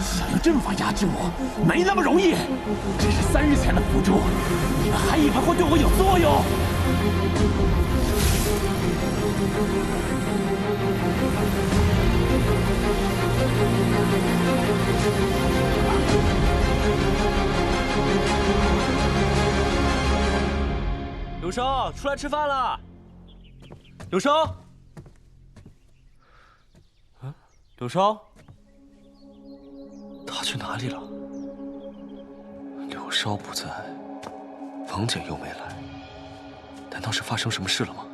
想用阵法压制我，没那么容易。这是三日前的符咒，你们还以为会对我有作用？柳生，出来吃饭了。柳生，啊，柳生，哪里了？柳梢不在，王翦又没来，难道是发生什么事了吗？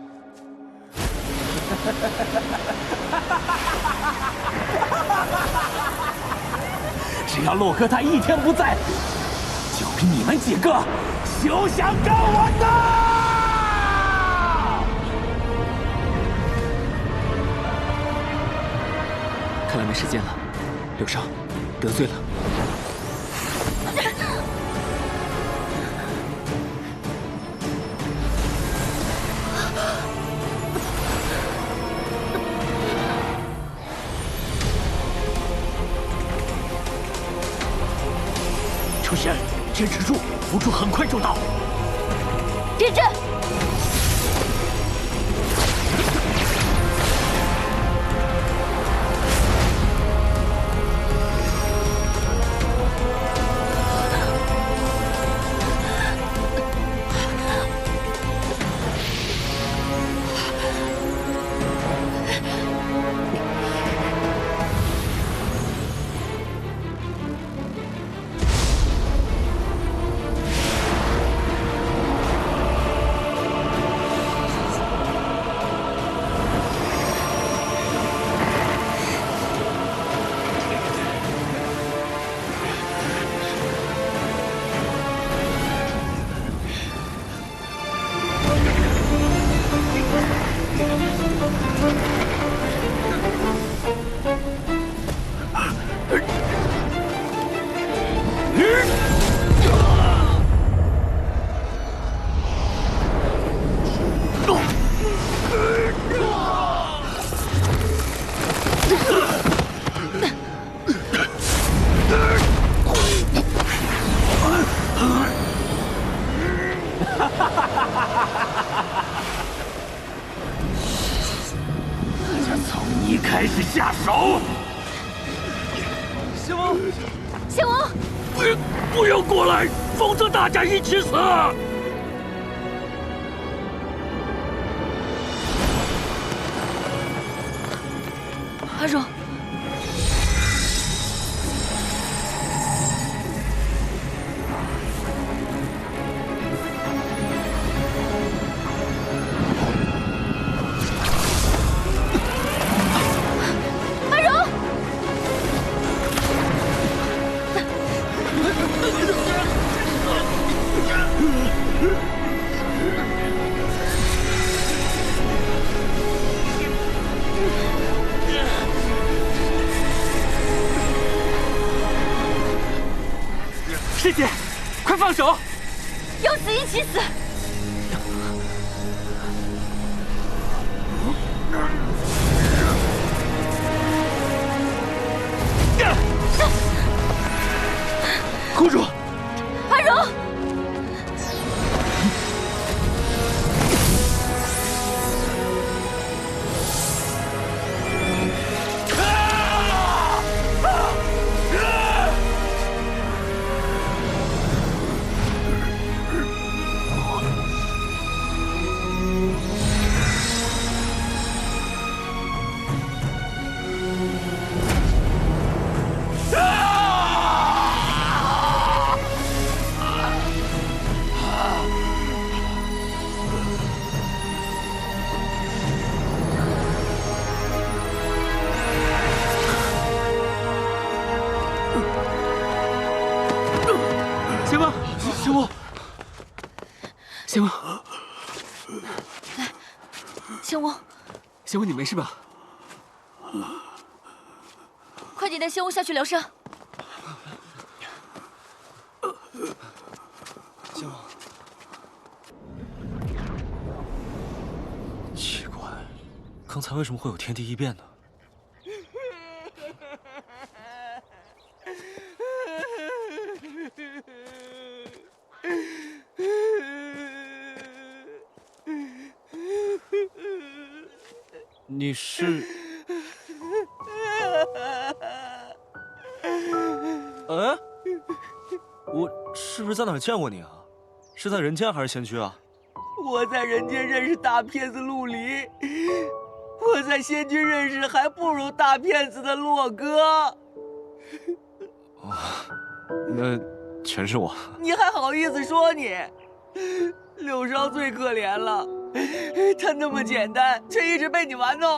只要洛克他一天不在，就凭你们几个休想跟我斗！看来没时间了，柳梢，得罪了。出神，坚持住，辅助很快就到。点 阵。开始下手！仙王，仙王，不不要过来，否则大家一起死！阿荣。师姐，快放手！要死一起死！仙王，仙翁，仙王，来，仙翁，仙翁，你没事吧？快点带仙翁下去疗伤。仙翁，奇怪，刚才为什么会有天地异变呢？你是？嗯，我是不是在哪儿见过你啊？是在人间还是仙居啊？我在人间认识大骗子陆离，我在仙居认识还不如大骗子的洛哥。那全是我。你还好意思说你？柳梢最可怜了，他那么简单，却一直被你玩弄。